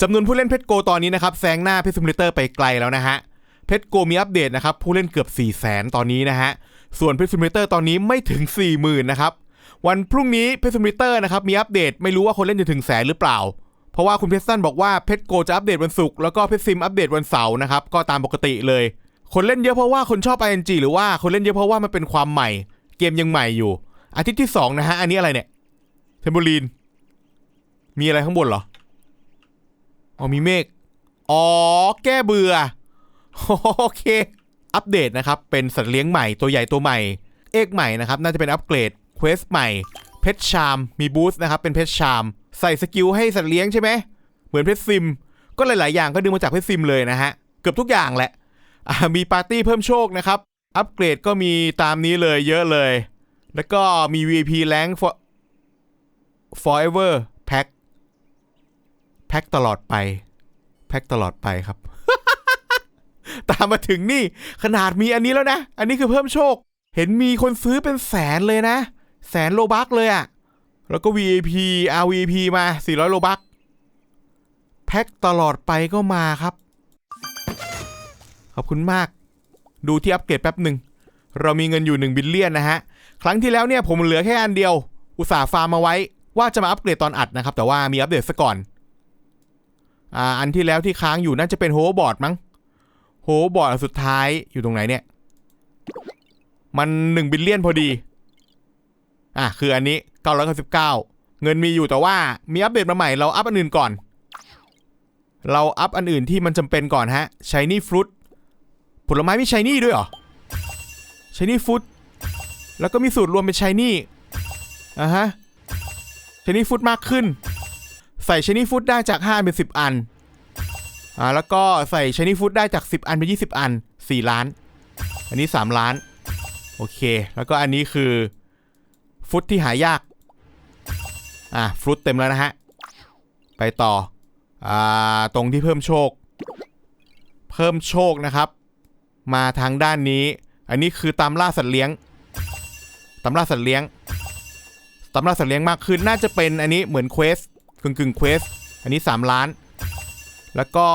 จำนวนผู้เล่นเพชรโกตอนนี้นะครับแซงหน้าเพชรซิมูเลเตอร์ไปไกลแล้วนะฮะเพชรโกมีอัปเดตนะครับผู้เล่นเกือบ 4 0 0แสนตอนนี้นะฮะส่วนเพชรซิมูเลเตอร์ตอนนี้ไม่ถึง 40,000นะครับวันพรุ่งนี้เพชรซิมูเลเตอร์นะครับมีอัปเดตไม่รู้ว่าคนเล่นจะถึงแสนหรือเปล่า เพราะว่าคุณเพชรสันบอกว่าเพชรโกจะอัปเดตวันศุกร์แล้วก็เพชรซิมอัปเดตวันเสาร์นะครับก็ตามปกติเลย คนเล่นเยอะเพราะว่าคนชอบ ING หรือว่าคนเล่นเยอะเพราะว่ามันเป็นความใหม่ เกมยังใหม่อยู่ อาทิตย์ที่สองนะฮะอันนี้อะไรเนี่ยเทมโบลีนมีอะไรข้างบนเหรอ อ๋อมีเมฆ อ๋อ แก้เบื่อ โอเค อัปเดตนะครับ เป็นสัตว์เลี้ยงใหม่ตัวใหญ่ตัวใหม่ เอกใหม่นะครับ น่าจะเป็นอัปเกรด เควสใหม่ เพชรชาม มีบูสต์นะครับ เป็นเพชรชาม ใส่สกิลให้สัตว์เลี้ยงใช่ไหม เหมือนเพชรซิม ก็หลาย ๆ อย่างก็ดึงมาจากเพชรซิมเลยนะฮะ เกือบทุกอย่างแหละ มีปาร์ตี้เพิ่มโชคนะครับ อัปเกรดก็มีตามนี้เลยเยอะเลย แล้วก็มี VIP rank for forever แพ็คตลอดไป แพ็คตลอดไปครับ ตามมาถึงนี่ ขนาดมีอันนี้แล้วนะ อันนี้คือเพิ่มโชค เห็นมีคนซื้อเป็นแสนเลยนะ แสนโลบักเลยอะแล้วก็ VIP RVP มา 400 โลบักแพ็คตลอดไปก็มาครับ ขอบคุณมาก ดูที่อัปเกรดแป๊บหนึ่ง เรามีเงินอยู่ 1 บิลเลียนนะฮะ ครั้งที่แล้วเนี่ยผมเหลือแค่อันเดียว อุตส่าห์ฟาร์มมาไว้ ว่าจะมาอัปเกรดตอนอัดนะครับ แต่ว่ามีอัปเดตซะก่อน อ่าอันที่แล้วที่ค้างอยู่น่าจะเป็นโฮล์บอร์ดมั้งโฮล์บอร์ดสุดท้ายอยู่ตรงไหนเนี่ย มัน1บิลเลียนพอดี อะคืออันนี้999เงินมีอยู่แต่ว่ามีอัปเดตมาใหม่เราอัพอันอื่นก่อน เราอัพอันอื่นที่มันจำเป็นก่อนฮะชายนี่ฟรุตผลไม้มีชายนี่ด้วยเหรอชายนี่ฟรุตแล้วก็มีสูตรรวมเป็นชายนี่อะฮะชายนี่ฟรุตมากขึ้น ใส่ชนี่ฟุตได้จาก 5 อันเป็น 10 อันอ่าแล้วก็ใส่ชนี่ฟุตได้จาก 10 อันเป็น 20 อัน 4 ล้าน อันนี้ 3 ล้าน โอเค แล้วก็อันนี้คือ ฟุตที่หายาก อ่าฟุตเต็มแล้วนะฮะ ไปต่อ อ่า ตรงที่เพิ่มโชค เพิ่มโชคนะครับ มาทางด้านนี้ อันนี้คือตามล่าสัตว์เลี้ยงตามล่าสัตว์เลี้ยงตามล่าสัตว์เลี้ยงมากขึ้นน่าจะเป็นอันนี้เหมือนเควสึ่งกึ่งเควสอันนี้ 3 ล้าน แล้วก็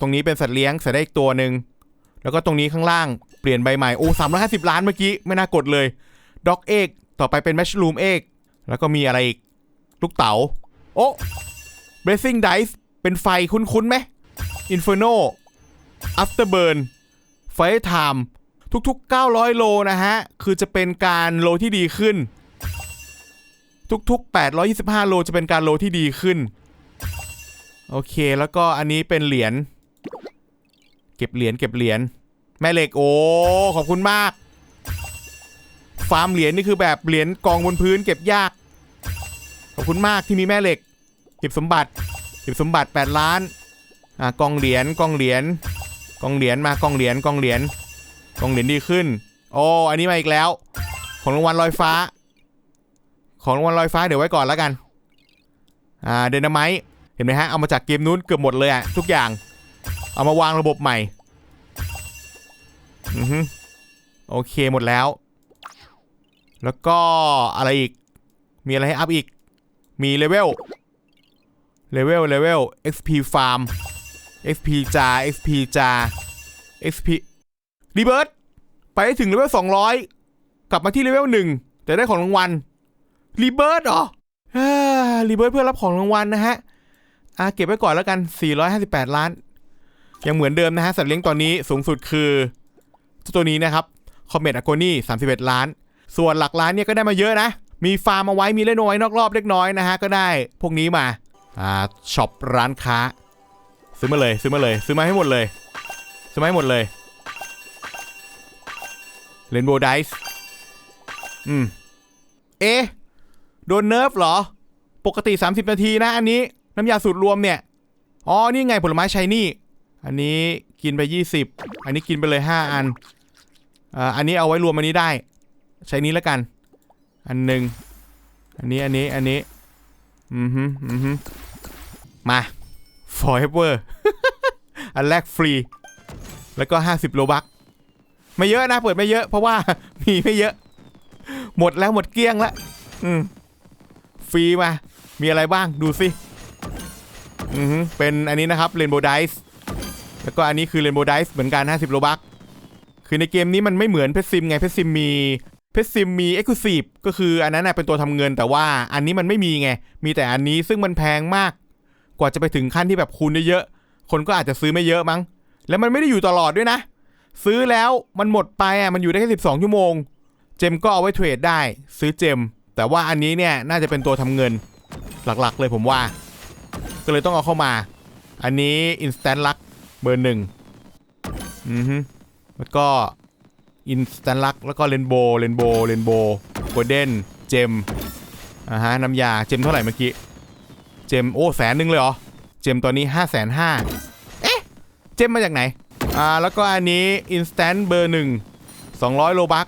ตรงนี้เป็นสัตว์เลี้ยงใส่ได้อีกตัวหนึ่งแล้วก็ตรงนี้ข้างล่างเปลี่ยนใบใหม่โอ้สามร้อยห้าสิบล้านเมื่อกี้ไม่น่ากดเลยด็อกเอกต่อไปเป็นแมชลูมเอกแล้วก็มีอะไรอีกลูกเต๋าโอ้ Blessing Dice เป็นไฟคุ้นๆไหม Inferno Afterburn Fire Time ทุกๆ 900 โลนะฮะ คือจะเป็นการโลที่ดีขึ้น ทุก ๆ 825 โลจะเป็นการโลที่ดีขึ้น โอเคแล้วก็อันนี้เป็นเหรียญเก็บเหรียญเก็บเหรียญแม่เหล็กโอ้ขอบคุณมาก ฟาร์มเหรียญนี่คือแบบเหรียญกองบนพื้นเก็บยาก ขอบคุณมากที่มีแม่เหล็ก เก็บสมบัติเก็บสมบัติ 8 ล้านอ่ากองเหรียญกองเหรียญกองเหรียญมากองเหรียญกองเหรียญกองเหรียญดีขึ้นโอ้อันนี้มาอีกแล้ว ของรางวัลลอยฟ้า ของรางวัลลอยฟ้าเดี๋ยวไว้ก่อนแล้วกัน อ่าเดนไมต์เห็นไหมฮะ เอามาจากเกมนู้นเกือบหมดเลยอะทุกอย่าง เอามาวางระบบใหม่ อือฮึโอเคหมดแล้ว แล้วก็อะไรอีก มีอะไรให้อัพอีก มีเลเวล เลเวล เลเวล XP Farm XP จา XP จา XP รีเบิร์ตไปถึงเลเวล200 กลับมาที่เลเวล1แต่ได้ของรางวัล รีเบิร์ตเหรอรีเบิร์ตเพื่อรับของรางวัลนะฮะอ่าเก็บไว้ก่อนแล้วกัน 458 ล้าน ยังเหมือนเดิมนะฮะ สัตว์เลี้ยงตอนนี้สูงสุดคือตัวนี้นะครับคอมเมตอโกนี่31 ล้าน ส่วนหลักล้านเนี่ยก็ได้มาเยอะนะ มีฟาร์มเอาไว้มีเล่นเอาไว้นอกรอบเล็กน้อยนะฮะ ก็ได้พวกนี้มา อ่าช็อปร้านค้า ซื้อมาเลยซื้อมาเลยซื้อมาให้หมดเลย ซื้อมาให้หมดเลยเรนโบว์ไดส์อืม เอ๊ะ โดนเนิร์ฟเหรอ ปกติ 30 นาทีนะอันนี้น้ำยาสูตรรวมเนี่ย อ๋อ นี่ไงผลไม้ชายนี่ อันนี้กินไป 20 อันนี้กินไปเลย 5 อันอ่าอันนี้เอาไว้รวมอันนี้ได้ ใช้นี้แล้วกัน อันหนึ่งอันนี้ อันนี้ อันนี้ อือฮึอือฮึมา forever อันแรกฟรี แล้วก็ 50 โลบักไม่เยอะนะ เปิดไม่เยอะ เพราะว่ามีไม่เยอะ หมดแล้วหมดเกลี้ยงแล้ว อืม ฟรีมา มีอะไรบ้างดูสิอือฮึเป็นอันนี้นะครับเรนโบว์ไดส์แล้วก็อันนี้คือเรนโบว์ไดส์เหมือนกัน 50 โลบักคือในเกมนี้มันไม่เหมือนเพชรซิมไงเพชรซิมมีเพชรซิมมีเอ็กซ์คลูซีฟก็คืออันนั้นเป็นตัวทำเงินแต่ว่าอันนี้มันไม่มีไง มีแต่อันนี้ซึ่งมันแพงมาก กว่าจะไปถึงขั้นที่แบบคูณได้เยอะคนก็อาจจะซื้อไม่เยอะมั้ง แล้วมันไม่ได้อยู่ตลอดด้วยนะ ซื้อแล้วมันหมดไปอะมันอยู่ได้แค่ 12 ชั่วโมง เจมก็เอาไว้เทรดได้ ซื้อเจม แต่ว่าอันนี้เนี่ยน่าจะเป็นตัวทำเงินหลักๆเลยผมว่า ก็เลยต้องเอาเข้ามา อันนี้ Instant Luck เบอร์หนึ่งอือฮึแล้วก็ Instant Luck แล้วก็เรนโบว์เรนโบว์เรนโบว์โกลเด้นเจมอ่าฮะน้ำยาเจมเท่าไหร่เมื่อกี้ เจมโอ้แสนหนึ่งเลยเหรอ เจมตัวนี้5้าแสนห้าเอ๊ะ เจมมาจากไหน อ่า แล้วก็อันนี้ Instant เบอร์หนึ่งสองร้อยโลบัก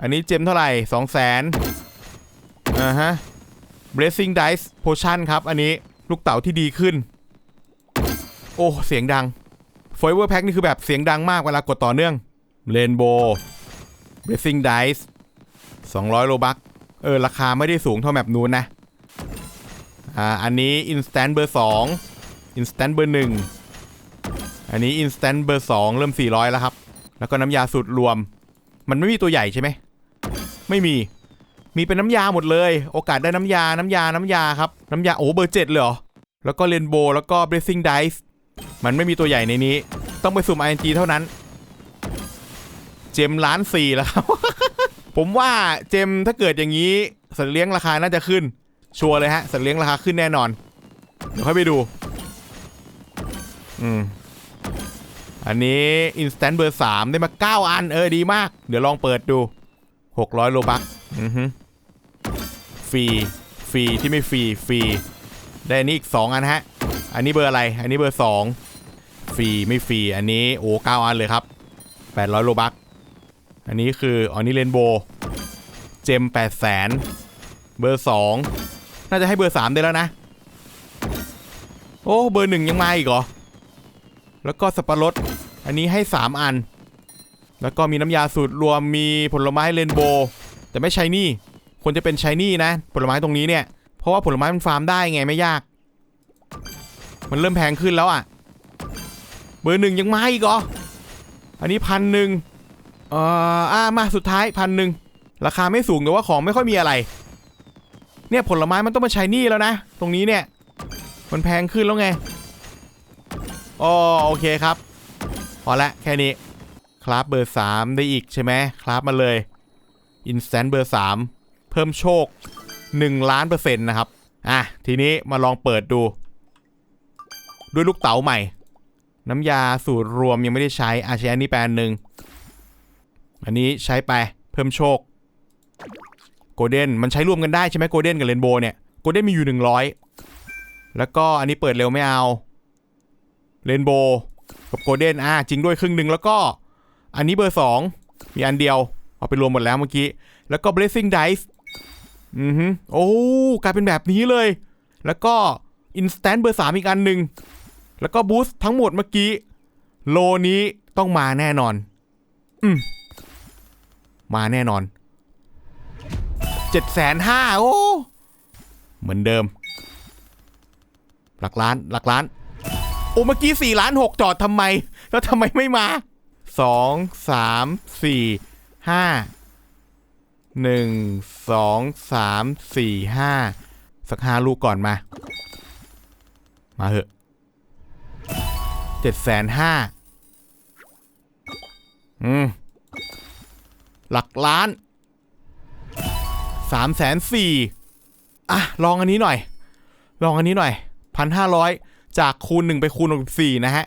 อันนี้เจมเท่าไหร่สองแสน อ่าฮะ Blessing Dice Potion ครับ อันนี้ลูกเต๋าที่ดีขึ้น โอ้ เสียงดัง Forever Pack นี่คือแบบเสียงดังมากเวลากดต่อเนื่อง Rainbow Blessing Dice 200 โลบักเออ ราคาไม่ได้สูงเท่าแบบนู้นนะ อ่า อันนี้ Instant เบอร์2 Instant เบอร์1อันนี้ Instant เบอร์2เริ่ม 400 แล้วครับ แล้วก็น้ำยาสูตรรวม มันไม่มีตัวใหญ่ใช่ไหม ไม่มี มีเป็นน้ำยาหมดเลย โอกาสได้น้ำยา น้ำยา น้ำยาครับ น้ำยาโอ้เบอร์เจ็ดเลยเหรอ แล้วก็เรนโบว์แล้วก็ Blessing Dice มันไม่มีตัวใหญ่ในนี้ ต้องไปสุ่ม ING เท่านั้น เจมล้านสี่แล้วครับ ผมว่าเจมถ้าเกิดอย่างนี้ สัตว์เลี้ยงราคาน่าจะขึ้น ชัวร์เลยฮะ สัตว์เลี้ยงราคาขึ้นแน่นอน เดี๋ยวค่อยไปดู อืม อันนี้ Instant เบอร์3ได้มา 9 อัน เออดีมาก เดี๋ยวลองเปิดดู 600โลบัก อือฮึฟรี ฟรีที่ไม่ฟรี ฟรี ได้อันนี้อีก2อันฮะ อันนี้เบอร์อะไร อันนี้เบอร์2ฟรีไม่ฟรี อันนี้โอ้9อันเลยครับ800โลบัก อันนี้คืออันนี้เรนโบว์เจม8แสนเบอร์2น่าจะให้เบอร์3ได้แล้วนะ โอ้เบอร์1ยังมาอีกเหรอ แล้วก็สับปะรด อันนี้ให้3อัน แล้วก็มีน้ำยาสูตรรวมมีผลไม้เรนโบว์ แต่ไม่ใช่นี่ควรจะเป็นใชายนี่นะ ผลไม้ตรงนี้เนี่ย เพราะว่าผลไม้มันฟาร์มได้ไงไม่ยาก มันเริ่มแพงขึ้นแล้วอะ เบอร์หนึ่งยังไมาอีกเหรออันนี้พันหนึ่งเอ่ออ่ามาสุดท้ายพันหนึ่งราคาไม่สูงแต่ว่าของไม่ค่อยมีอะไร เนี่ยผลไม้มันต้องมาใช้นี่แล้วนะ ตรงนี้เนี่ย มันแพงขึ้นแล้วไงอ๋อโอเคครับพอละแค่นี้ คราฟเบอร์3ได้อีกใช่ไหมคราฟมาเลย Instant เบอร์ 3 เพิ่มโชค 1 ล้านเปอร์เซ็นต์นะครับ อะ ทีนี้มาลองเปิดดู ด้วยลูกเต๋าใหม่ น้ำยาสูตรรวมยังไม่ได้ใช้อาใช้อันนี้แปลนหนึ่ง อันนี้ใช้ไปเพิ่มโชคโกลเด้นมันใช้รวมกันได้ใช่ไหมโกลเด้นกับเรนโบว์เนี่ยโกลเด้นมีอยู่ 100 แล้วก็อันนี้เปิดเร็วไม่เอาเรนโบว์กับโกลเด้นอะจริงด้วยครึ่งหนึ่งแล้วก็ อันนี้เบอร์ 2 มีอันเดียว เอาไปรวมหมดแล้วเมื่อกี้ แล้วก็ blessing dice อือฮึโอ้กลายเป็นแบบนี้เลย แล้วก็ instant เบอร์3อีกอันหนึ่งแล้วก็บูสต์ทั้งหมดเมื่อกี้ โลนี้ต้องมาแน่นอน อืมมาแน่นอนเจ็ดแสนห้าโอ้ เหมือนเดิม หลักล้านหลักล้าน โอ้เมื่อกี้สี่ล้านหกจอดทำไม แล้วทำไมไม่มาสองสามสี่ ห้าหนึ่งสองสามสี่ห้าสักห้าลูกก่อนมา มาเหอะเจ็ดแสนห้าอืม หลักล้านสามแสนสี่อะ ลองอันนี้หน่อย ลองอันนี้หน่อยพันห้าร้อยจากคูณหนึ่งไปคูณหกสี่นะฮะ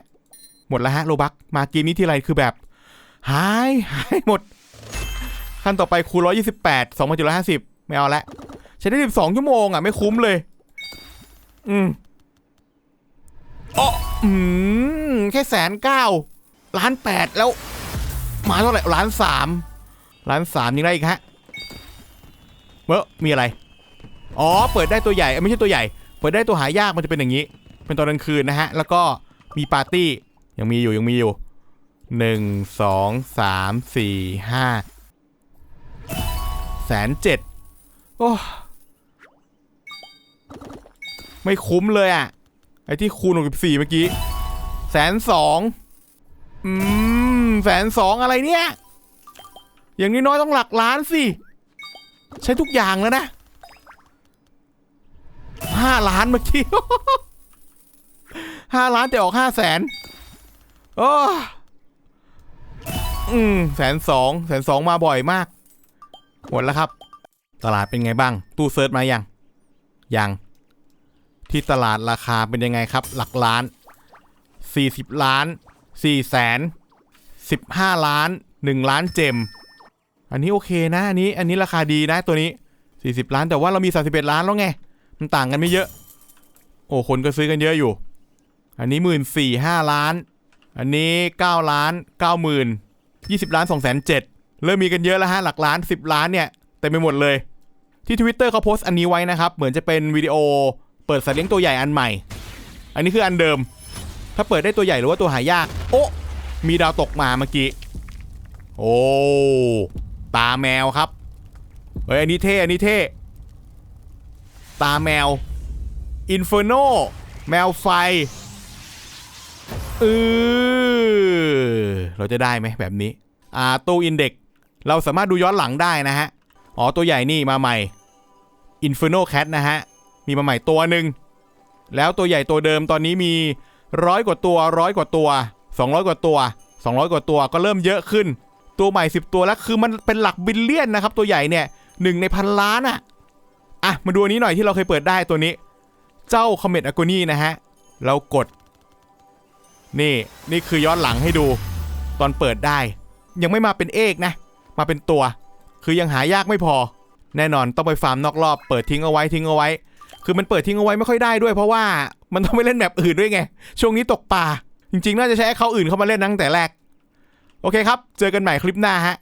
หมดแล้วฮะ โลบัก มาเกมนี้ทีไรคือแบบ หาย หายหมด ขั้นต่อไปคูณร้อยยี่สิบแปดสองพันเจ็ดร้อยห้าสิบไม่เอาละใช้ได้สิบสองชั่วโมงอะไม่คุ้มเลย อืมอ๋ออืมแค่แสนเก้าล้านแปดแล้ว มาเท่าไหร่ล้านสามล้านสามยังไงอีกฮะเมื่อมีอะไร อ๋อ เปิดได้ตัวใหญ่ไม่ใช่ตัวใหญ่ เปิดได้ตัวหายากมันจะเป็นอย่างนี้ เป็นตอนกลางคืนนะฮะ แล้วก็มีปาร์ตี้ ยังมีอยู่ยังมีอยู่หนึ่งสองสามสี่ห้า แสนเจ็ดโอ้ไม่คุ้มเลยอะ ไอ้ที่คูณ64เมื่อกี้แสนสองอืมแสนสองอะไรเนี่ย อย่างน้อยๆต้องหลักล้านสิ ใช้ทุกอย่างแล้วนะห้าล้านเมื่อกี้ห้าล้านแต่ออกห้าแสนโอ้อืมแสนสองแสนสองมาบ่อยมาก หมดแล้วครับ ตลาดเป็นไงบ้าง ตู้เซิร์ชมายัง ยัง ที่ตลาดราคาเป็นยังไงครับ หลักล้าน 40 ล้าน 4 แสน 15 ล้าน 1 ล้านเจม อันนี้โอเคนะ อันนี้ อันนี้ราคาดีนะตัวนี้ 40 ล้านแต่ว่าเรามี 31 ล้านแล้วไง มันต่างกันไม่เยอะ โอ้คนก็ซื้อกันเยอะอยู่ อันนี้หมื่นสี่ห้าล้าน อันนี้ 9 ล้าน9หมื่น20 ล้าน2แสนเจ็ด เริ่มมีกันเยอะแล้วฮะหลักล้าน 10 ล้านเนี่ยเต็มไปหมดเลย ที่ Twitter เขาโพสต์อันนี้ไว้นะครับ เหมือนจะเป็นวิดีโอเปิดสัตว์เลี้ยงตัวใหญ่อันใหม่ อันนี้คืออันเดิม ถ้าเปิดได้ตัวใหญ่หรือว่าตัวหายาก โอ้มีดาวตกมาเมื่อกี้ โอ้ตาแมวครับเฮ้ยอันนี้เท่อันนี้เท่ตาแมวอินเฟอร์โนแมวไฟเออเราจะได้ไหมแบบนี้ อ่าตู้อินเด็ก เราสามารถดูย้อนหลังได้นะฮะ อ๋อตัวใหญ่นี่มาใหม่ Inferno Cat นะฮะ มีมาใหม่ตัวหนึ่ง แล้วตัวใหญ่ตัวเดิมตอนนี้มีร้อยกว่าตัวร้อยกว่าตัว 200 กว่าตัว 200 กว่าตัวก็เริ่มเยอะขึ้น ตัวใหม่ 10 ตัวแล้วคือมันเป็นหลักบิลเลียนนะครับ ตัวใหญ่เนี่ยหนึ่งในพันล้านอะอะมาดูอันนี้หน่อยที่เราเคยเปิดได้ตัวนี้ เจ้าคอมเมตอ g กนีนะฮะเรากด นี่นี่คือย้อนหลังให้ดู ตอนเปิดได้ ยังไม่มาเป็นเอกนะ มาเป็นตัว คือยังหายากไม่พอ แน่นอนต้องไปฟาร์มนอกรอบ เปิดทิ้งเอาไว้ทิ้งเอาไว้ คือมันเปิดทิ้งเอาไว้ไม่ค่อยได้ด้วย เพราะว่ามันต้องไปเล่นแบบอื่นด้วยไง ช่วงนี้ตกปลาจริงๆ น่าจะใช้เขาอื่นเข้ามาเล่นตั้งแต่แรก โอเคครับ เจอกันใหม่คลิปหน้าฮะ